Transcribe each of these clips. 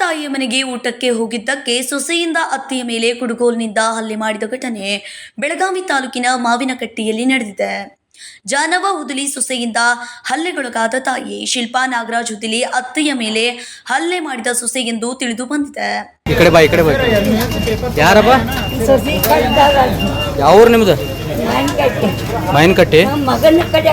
ತಾಯಿಯ ಮನೆಗೆ ಊಟಕ್ಕೆ ಹೋಗಿದ್ದಕ್ಕೆ ಸೊಸೆಯಿಂದ ಅತ್ತೆಯ ಮೇಲೆ ಕುಡುಗೋಲಿನಿಂದ ಹಲ್ಲೆ ಮಾಡಿದ ಘಟನೆ ಬೆಳಗಾವಿ ತಾಲೂಕಿನ ಮಾವಿನಕಟ್ಟಿಯಲ್ಲಿ ನಡೆದಿದೆ. ಜಾನವ ಹುದಲಿ ಸೊಸೆಯಿಂದ ಹಲ್ಲೆಗೊಳಗಾದ ತಾಯಿ ಶಿಲ್ಪಾ ನಾಗರಾಜ್ ಹುದಲಿ ಅತ್ತೆಯ ಮೇಲೆ ಹಲ್ಲೆ ಮಾಡಿದ ಸೊಸೆ ಎಂದು ತಿಳಿದು ಬಂದಿದೆ. ಯಾರಪ್ಪ? ನಿಮ್ದು? ಮಗನ ಕಡೆ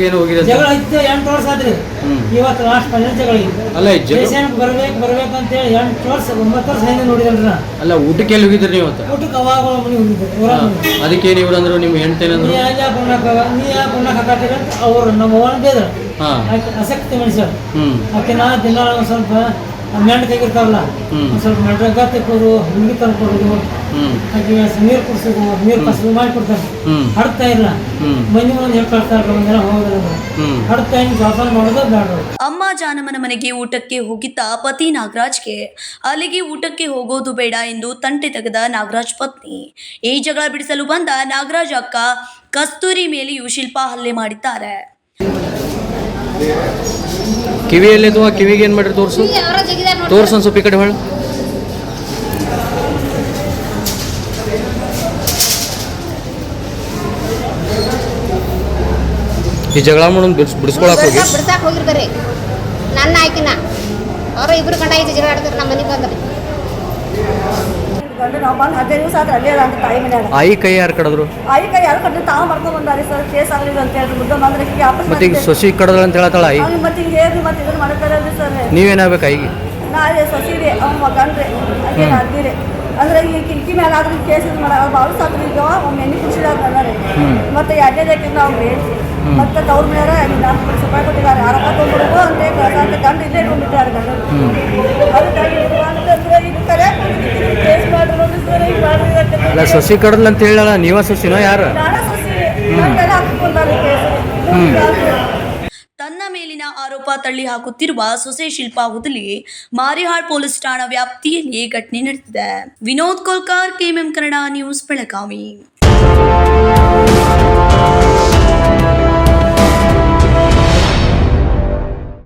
ಏನು ಹೋಗಿದೆ ಜಗಳ ಇತ್ತು ಎಂಟು ವರ್ಷ ಆದ್ರಿ. ಇವತ್ತು ಲಾಸ್ಟ್ ಫೈನಲ್ ಜಗಳ ಅಲ್ಲ ಪೇಷಂಟ್ ಬರ್ಬೇಕು ಬರ್ಬೇಕು ಅಂತೇಳಿ ಎಂಟು ವರ್ಷ ಒಂಬತ್ತು ವರ್ಷ ಹಿಂದೆ ನೋಡಿದಲ್ರಿ ನಾ ಅಲ್ಲ ಊಟಕ್ಕೆ ಎಲ್ಲಿ ಹೋಗಿದ್ರಿ ನೀವು ಅವತ್ತು ಊಟಕ್ಕೆ ಅವಾಗ ಮನೆ ಹೋಗಿದ್ದೆ. ಅದಕ್ಕೇನು ಇವ್ರು ಅಂದ್ರು ನಿಮ್ಮ ಹೆಂಡತಿ ನೀ ಯಾಕೆ ಕೊಣ್ಣಾಕ ನೀ ಯಾಕೆ ಹಾಕಾತೀರ ಅಂತ ಅವ್ರು ನಮ್ಮ ಅವನ ಬೇದ್ರ ಆಸಕ್ತಿ ಮನುಷ್ಯ. ಆಕೆ ನಾ ದಿನ ಸ್ವಲ್ಪ ಮೆಂಡ್ ತೆಗಿರ್ತಾರಲ್ಲ ಹ್ಮ್. ಸ್ವಲ್ಪ ಮೆಂಡ್ರಗ ತೆಕ್ಕೋದು ಹುಡುಗಿ ತಂದ್ಕೊಡೋದು ಆಕೆ ನೀರು ಕುಡಿಸೋದು ನೀರು ಕಸದು ಮಾಡಿ ಕೊಡ್ತಾರೆ. ಹಡ್ತಾ ಇಲ್ಲ. ಮಂದಿ ಮುಂದೆ ಹೇಳ್ಕೊಳ್ತಾರೆ ಒಂದಿನ ಹೋಗೋದಿಲ್ಲ ಹ್ಮ್. ಹಡ್ತಾ ಹಿಂಗೆ ಮಾಡೋದು ಬೇಡ ಅಮ್ಮ ಜಾನಮನ ಮನೆಗೆ ಊಟಕ್ಕೆ ಹೋಗಿದ್ದ ಪತಿ ನಾಗರಾಜ್ಗೆ. ಅಲ್ಲಿಗೆ ಊಟಕ್ಕೆ ಹೋಗೋದು ಬೇಡ ಎಂದು ತಂಟೆ ತೆಗೆದ ನಾಗರಾಜ್ ಪತ್ನಿ. ಈ ಜಗಳ ಬಿಡಿಸಲು ಬಂದ ನಾಗರಾಜ್ ಅಕ್ಕ ಕಸ್ತೂರಿ ಮೇಲೆಯೂ ಶಿಲ್ಪ ಹಲ್ಲೆ ಮಾಡಿದ್ದಾರೆ. ಕಿವಿಯಲ್ಲಿ ಕಿವಿಗೆ ಏನು ಮಾಡ್ರಿ ತೋರಿಸು. ತೋರ್ಸು ಅನ್ಸು ಸ್ವಲ್ಪ ಈ ಕಡೆ ಹೊಳ. ಈ ಜಗಳ ಮಾಡೋದು ಬಿಡ್ಸ್ ಬಿಡಿಸ್ಕೊಳಕ್ ಹೋಗಿ. ಬಿಡ್ಸಾಕ್ ಹೋಗಿರ್ತಾರೆ. ನನ್ನ ಆಯ್ಕಿನ ಅವ್ರ ಇಬ್ರು ಗಂಡ ಐದು ಜಗಳ ಆಡ್ತಾರೆ ನಮ್ಮ ಮನೆಗೆ ಬಂದ್ರೆ. ಆಯಿ ಕೈ ಯಾರು ಕಡದ್ರು? ಆಯಿ ಕೈ ಯಾರು ಕಟ್ಟು ತಾವು ಮಾಡ್ಕೊಂಡ್ ಬಂದಾರೆ ಸರ್ ಕೇಸ್ ಆಗಲಿಲ್ಲ ಅಂತ ಹೇಳಿ ಮುದ್ದೆ ಬಂದ್ರೆ ಈಗ ವಾಪಸ್ ಮತ್ತೆ ಈಗ ಸೊಸಿ ಕಡದ್ರ ಅಂತ ಹೇಳತ್ತಾಳ ಆಯಿ? ಅವ್ನಿಗೆ ಮತ್ತೆ ಈಗ ಹೇಳಿ ಮತ್ತೆ ಇದನ್ನ ಮಾಡ್ತಾರೆ ಸರ್. ನೀವೇನಾಗ್ಬೇಕು ಆಯಿಗೆ? ನಾಳೆ ಸೊಸಿರಿ ಅವ್ನ ಮಗನ್ರಿ. ಹಾಗೆ ಅಂದ್ರೆ ಈ ಕಿಟಕಿ ಮೇಲೆ ಆದ್ರೆ ಕೇಸ್ ಇದು ಮಾಡ ಭಾಳ ಸಾಕು ಈಗ ಎಣ್ಣೆ ಕುಡಿಸಿದಾಗ ಬಂದಾರೆ ಮತ್ತೆ ಎರಡನೇದಕ್ಕೆ ಅವ್ರು ರೀ ಮತ್ತೆ ತವ್ರ ಮೇಲೆ ನಾಲ್ಕು ಲಕ್ಷ ರೂಪಾಯಿ ಕೊಟ್ಟಿದ್ದಾರೆ ಆ ರೊಕ್ಕ ತೊಗೊಂಡ್ಬಿಡುದು ಅಂತ ಕಳ್ಸ ಅಂತ ಗಂಡು ಇಲ್ಲೇ ಇಟ್ಕೊಂಡ್ಬಿಟ್ಟಾರೆ ಗಂಡು ಅದಕ್ಕಾಗಿ ಇದು ಕರೆಕ್ಟ್ ಕೇಸ್ ಮಾಡ್ರಿ ನೋಡಿ ಸರ್ ಈಗ ಅಲ್ಲ ಸಸಿ ಕಡದ್ಲ ಅಂತ ಹೇಳಲ್ಲ. ನೀವ ಸಸಿನೋ ಯಾರು? ಹ್ಮ್. ಸೊಸಿ ಕೇಸ್. ಮೇಲಿನ ಆರೋಪ ತಳ್ಳಿ ಹಾಕುತ್ತಿರುವ ಸೊಸೆ ಶಿಲ್ಪಾ ಹುದಲಿ ಮಾರಿಹಾಳ್ ಪೊಲೀಸ್ ಠಾಣಾ ವ್ಯಾಪ್ತಿಯಲ್ಲಿ ಘಟನೆ ನಡೆದಿದೆ ವಿನೋದ್ ಕೋಲ್ಕಾರ್, ಕೆಎಂಎಂ ಕನ್ನಡ ನ್ಯೂಸ್, ಬೆಳಗಾವಿ.